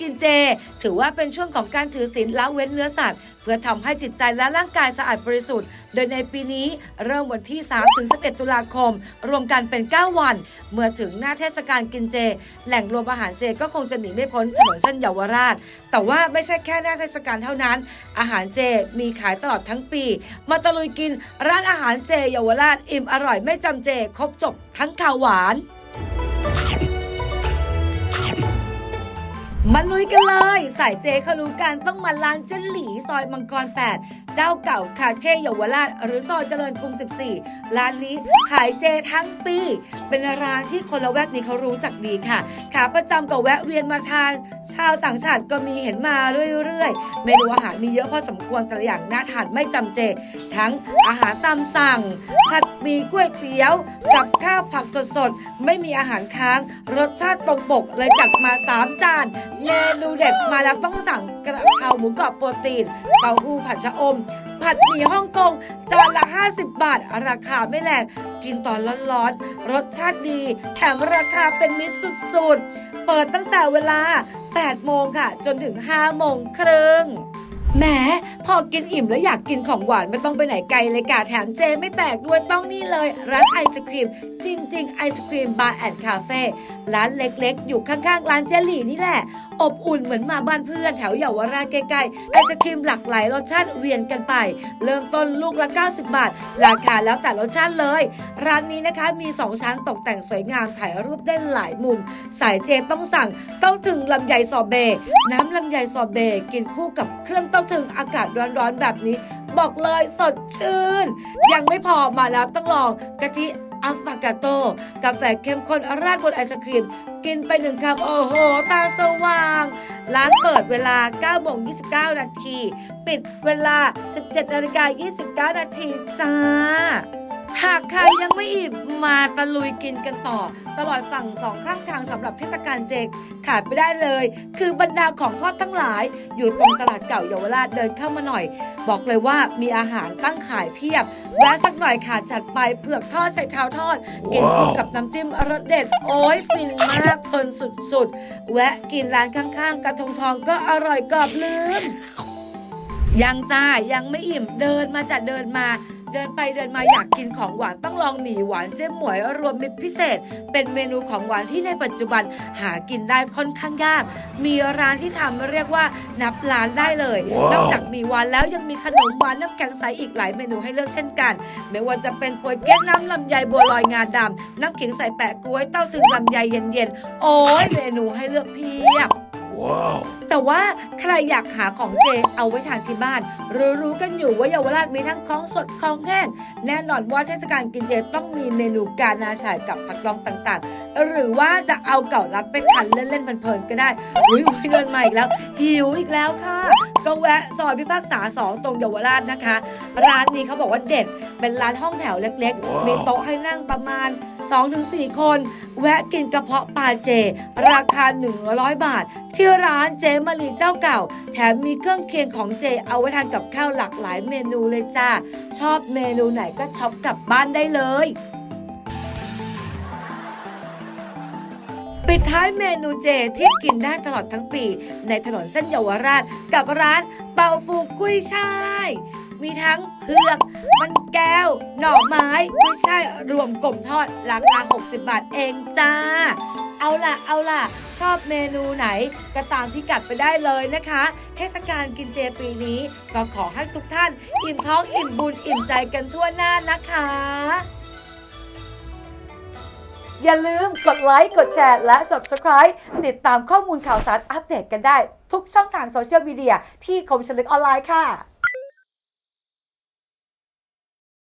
กินเจ ถือว่าเป็นช่วงของการถือศีลละเว้นเนื้อสัตว์ เพื่อทำให้จิตใจและร่างกายสะอาดบริสุทธิ์ โดยในปีนี้เริ่มวันที่ 3 ถึง 11 ตุลาคม รวมกันเป็น 9 วัน เมื่อถึงหน้าเทศกาลกินเจ แหล่งรวมอาหารเจก็คงจะหนีไม่พ้นถนนเส้นเยาวราช แต่ว่าไม่ใช่แค่หน้าเทศกาลเท่านั้น อาหารเจมีขายตลอดทั้งปี มาตะลุยกินร้านอาหารเจเยาวราชอิ่มอร่อยไม่จำเจครบจบทั้งข้าวหวาน มาลุยกันเลย สายเจเขารู้กันต้องมาร้านเจนหลีซอยมังกร 8 เจ้าเก่าคาเท่เยาวราช หรือซอยเจริญกรุง 14 ร้านนี้ขายเจทั้งปี เป็นร้านที่คนละแวกนี้เขารู้จักดีค่ะ ขาประจำก็แวะเวียนมาทาน ชาวต่างชาติก็มีเห็นมาเรื่อยๆ เมนูอาหารมีเยอะพอสมควรแต่ละอย่างน่าทานไม่จำเจ ทั้งอาหารตามสั่ง ผัดมีก๋วยเตี๋ยว กับข้าวผักสดๆไม่มีอาหารค้าง รสชาติตรงปกเลยจัดมา 3 จาน เมนูเด็ดมาแล้วต้องสั่งกระเพราหมูกรอบโปรตีนเต้าหู้ผัดชะอม ผัดหมี่ฮ่องกงจานละ 50 บาท ราคาไม่แรงกินตอนร้อนๆ รสชาติดี แถมราคาเป็นมิตรสุดๆ เปิดตั้งแต่เวลา 8 โมงค่ะ จนถึง 5 โมงครึ่ง แหมพอกินอิ่มแล้วอยากกินของหวานไม่ต้องไปไหนไกลเลยกะแถมเจไม่แตกด้วยต้องนี่เลย ร้านไอศครีม จริง ๆ ไอศครีมบาร์แอนด์คาเฟ่ร้านเล็กๆ อยู่ข้างๆ ร้านเจลลี่นี่แหละ อบอุ่นเหมือนมาบ้านเพื่อนแถวเยาวราชใกล้ๆ ไอศครีมหลากหลายรสชาติเวียนกันไป เริ่มต้นลูกละ 90 บาท ราคาแล้วแต่รสชาติเลย ร้านนี้นะคะมี 2 ชั้นตกแต่งสวยงามถ่ายรูปได้หลายมุม สายเจต้องสั่ง ต้าถึงลำไยซอเบ น้ำลำไยซอเบกินคู่กับเครื่องเต้าถึงอากาศร้อนๆแบบนี้ บอกเลยสดชื่น ยังไม่พอมาแล้วต้องลองกะทิอัฟฟากาโตกาแฟเข้มข้นราดบนไอศครีม กินไปหนึ่งคำโอ้โห ตาสว่าง ร้านเปิดเวลา9โมง29 นาที ปิดเวลา 17นาฬิกา29 นาทีจ้าากใครยังไม่อิ่มมาตะลุยกินกันต่อ ตลอดฝั่งสองข้างทางสำหรับเทศกาลเจขาดไม่ได้เลย คือบรรดาของทอดทั้งหลาย อยู่ตรงตลาดเก่าเยาวราชเดินเข้ามาหน่อย บอกเลยว่ามีอาหารตั้งขายเพียบแวะสักหน่อยค่ะจัดไปเผือกทอดใส่เท้าทอด กินคู่กับน้ำจิ้มรสเด็ด โอ้ยฟินมากเพลินสุดๆ แวะกินร้านข้างๆ กระทงทองก็อร่อยกรอบลืมยังจ้ายังไม่อิ่มเดินมาจัดเดินมา เดินไปเดินมาอยากกินของหวานต้องลองหมี่หวานเจ๊หมวยรวมมิตรพิเศษ เป็นเมนูของหวานที่ในปัจจุบันหากินได้ค่อนข้างยาก มีร้านที่ทำเรียกว่านับร้านได้เลยว้าวนอกจากหมี่หวานแล้วยังมีขนมหวานน้ำแข็งใสอีกหลายเมนูให้เลือกเช่นกัน ไม่ว่าจะเป็นป่วยเก๊กน้ำลำไยบัวลอยงาดำน้ำขิงใส่แปะกล้วยเต้าถึงลำไยเย็นๆโอ้ยเมนูให้เลือกเพียบ ว้าวแต่ว่าใครอยากหาของเจเอาไว้ทานที่บ้านรู้ๆกันอยู่ว่าเยาวราชมีทั้งของสดของแห้งแน่นอนว่าเทศกาลกินเจต้องมีเมนูกานาชายกับผักลองต่างๆ หรือว่าจะเอาเก่ารับไปทานเล่นๆเพลินๆก็ได้อุ้ยอุ้ยเดินมาอีกแล้ว หิวอีกแล้วค่ะ ก็แวะซอยพิพากษา 2 ตรงเยาวราชนะคะ ร้านนี้เขาบอกว่าเด็ด เป็นร้านห้องแถวเล็กว้าวๆมีโต๊ะให้นั่งประมาณ 2-4 คน แวะกินกระเพาะปลาเจ ราคา 100 บาท ที่ร้านเจมารีเจ้าเก่า แถมมีเครื่องเคียงของเจ เอาไว้ทานกับข้าวหลากหลายเมนูเลยจ้า ชอบเมนูไหนก็ช็อปกลับบ้านได้เลย ปิดท้ายเมนูเจที่กินได้ตลอดทั้งปี ในถนนเส้นเยาวราชกับร้านเป่าฟูกุ้ยช่าย มีทั้งเผือก มันแก้ว หน่อไม้กุ้ยช่ายรวมกลมทอด ราคา 60 บาทเองจ้า เอาล่ะ เอาล่ะ ชอบเมนูไหน ก็ตามพิกัดไปได้เลยนะคะ เทศกาลกินเจปีนี้ ก็ขอให้ทุกท่าน อิ่มท้องอิ่มบุญอิ่มใจกันทั่วหน้านะคะ อย่าลืมกดไลค์ กดแชร์และ Subscribe ติดตามข้อมูลข่าวสารอัปเดตกันได้ ทุกช่องทางโซเชียลมีเดียที่คมชลึกออนไลน์ค่ะ